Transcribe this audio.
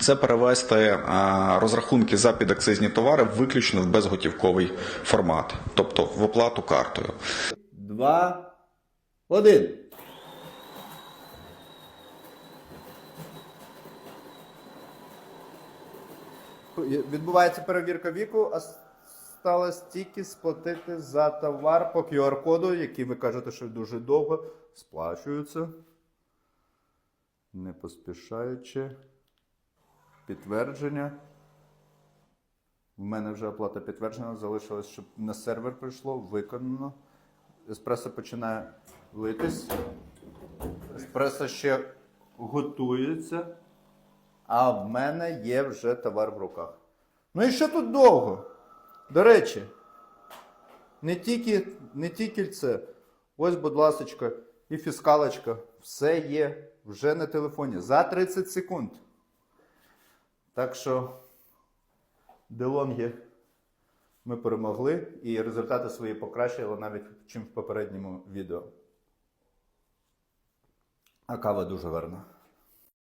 це перевести е, розрахунки за підакцизні товари виключно в безготівковий формат, тобто в оплату картою. Два, один. Відбувається перевірка віку, а сталося тільки сплатити за товар по QR-коду, який ви кажете, що дуже довго сплачується. Не поспішаючи. Підтвердження. В мене вже оплата підтверджена, залишилось, щоб на сервер прийшло, виконано. Еспресо починає литись. Еспресо ще готується. А в мене є вже товар в руках. Ну і що тут довго? До речі, не тільки, не тільки це. Ось, будь ласка, і фіскалочка. Все є вже на телефоні. За 30 секунд. Так що, делонги ми перемогли і результати свої покращили навіть чим в попередньому відео. А кава дуже гарна.